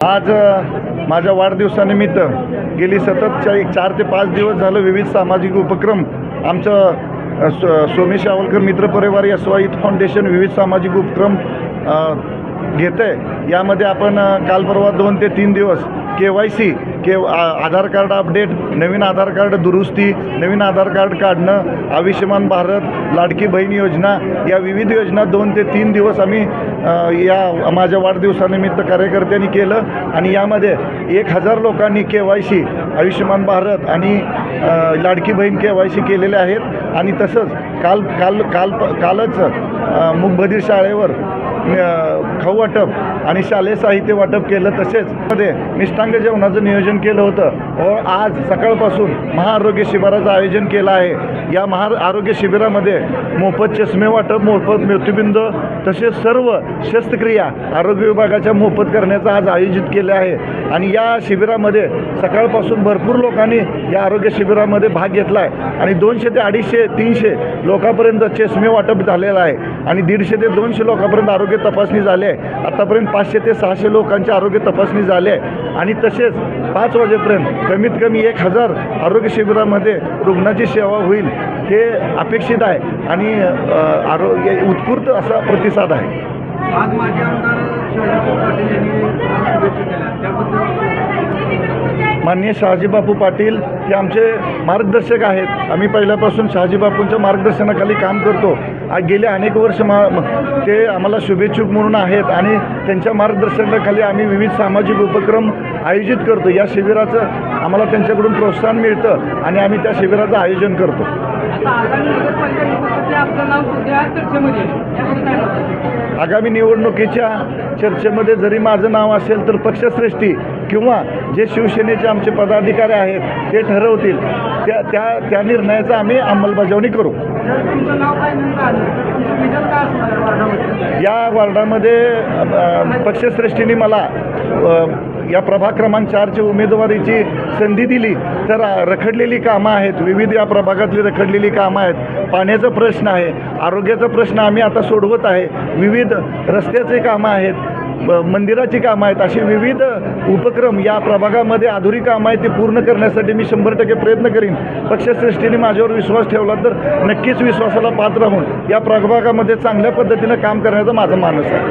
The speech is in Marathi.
आज माझ्या वाढदिवसानिमित्त गेली सतत एक चार ते पाच दिवस झालं विविध सामाजिक उपक्रम. आमचं सो सोमेश आवलकर मित्र परिवार या स्वाईत फाउंडेशन विविध सामाजिक उपक्रम घेत आहे यामध्ये आपण काल परवा दोन ते तीन दिवस के वाय सी के आ- आधार कार्ड अपडेट नवीन आधार कार्ड दुरुस्ती नवीन आधार कार्ड काढणं आयुष्यमान भारत लाडकी बहीण योजना या विविध योजना दोन ते तीन दिवस आम्ही या माझ्या वाढदिवसानिमित्त कार्यकर्त्यांनी केलं आणि यामध्ये एक हजार लोकांनी K Y C Ayushman Bharat आणि लाडकी बहीण के वाय सी केलेले आहेत. आणि तसंच काल काल काल कालच अ, शाळेवर खाऊ वाटप आणि शालेय साहित्य वाटप केलं तसेच मध्ये मिष्टांग जेवणाचं नियोजन केलं होतं. व आज सकाळपासून महाआरोग्य शिबिराचं आयोजन केलं आहे. या महा आरोग्य शिबिरामध्ये मोफत चष्मे वाटप मोफत मृत्यूबिंद तसेच सर्व शस्त्रक्रिया आरोग्य विभागाच्या मोफत करण्याचं आज आयोजित केले आहे. आणि या शिबिरामध्ये सकाळपासून भरपूर लोकांनी या आरोग्य शिबिरामध्ये भाग घेतला आहे आणि दोनशे ते अडीचशे तीनशे लोकांपर्यंत चष्मे वाटप झालेलं आहे. आणि दीडशे ते दोनशे लोकांपर्यंत आरोग्य तपासणी झाली आहे. आतापर्यंत पाचशे ते सहाशे लोकांची आरोग्य तपासणी झाली आहे. आणि तसेच पाच वाजेपर्यंत कमीत कमी एक हजार आरोग्य शिबिरामध्ये रुग्णाची सेवा होईल हे अपेक्षित आहे. आणि आरोग्य उत्स्फूर्त असा प्रतिसाद आहे. आज माझे माननीय शहाजीबापू पाटील हे आमचे मार्गदर्शक आहेत. आम्ही पहिल्यापासून शहाजीबापूंच्या मार्गदर्शनाखाली काम करतो. आज गेले अनेक वर्ष मा ते आम्हाला शुभेच्छुक म्हणून आहेत आणि त्यांच्या मार्गदर्शनाखाली आम्ही विविध सामाजिक उपक्रम आयोजित करतो. या शिबिराचं आम्हाला त्यांच्याकडून प्रोत्साहन मिळतं आणि आम्ही त्या शिबिराचं आयोजन करतो? आगामी निवडणुकीच्या चर्चेमध्ये जरी माझं नाव असेल तर पक्षश्रेष्ठी किंवा जे शिवसेनेचे आमचे पदाधिकारी आहेत ते ठरवतील. त्या त्या त्या निर्णयाचं आम्ही अंमलबजावणी करू. या वार्डामध्ये पक्षश्रेष्ठीने मला या प्रभाग क्रमांक चारची उमेदवारीची संधी दिली. तर रखडलेली कामं आहेत. विविध या प्रभागातली रखडलेली कामं आहेत. पाण्याचा प्रश्न आहे. आरोग्याचा प्रश्न आम्ही आता सोडवत आहे. विविध रस्त्याचे कामं आहेत. मंदिराची कामं आहेत. असे विविध उपक्रम या प्रभागामध्ये अधुरी कामं आहेत ती पूर्ण करण्यासाठी मी शंभर टक्के प्रयत्न करीन. पक्षश्रेष्ठीने माझ्यावर विश्वास ठेवला तर नक्कीच विश्वासाला पात्र राहून या प्रभागामध्ये चांगल्या पद्धतीनं काम करण्याचा माझा मानस आहे.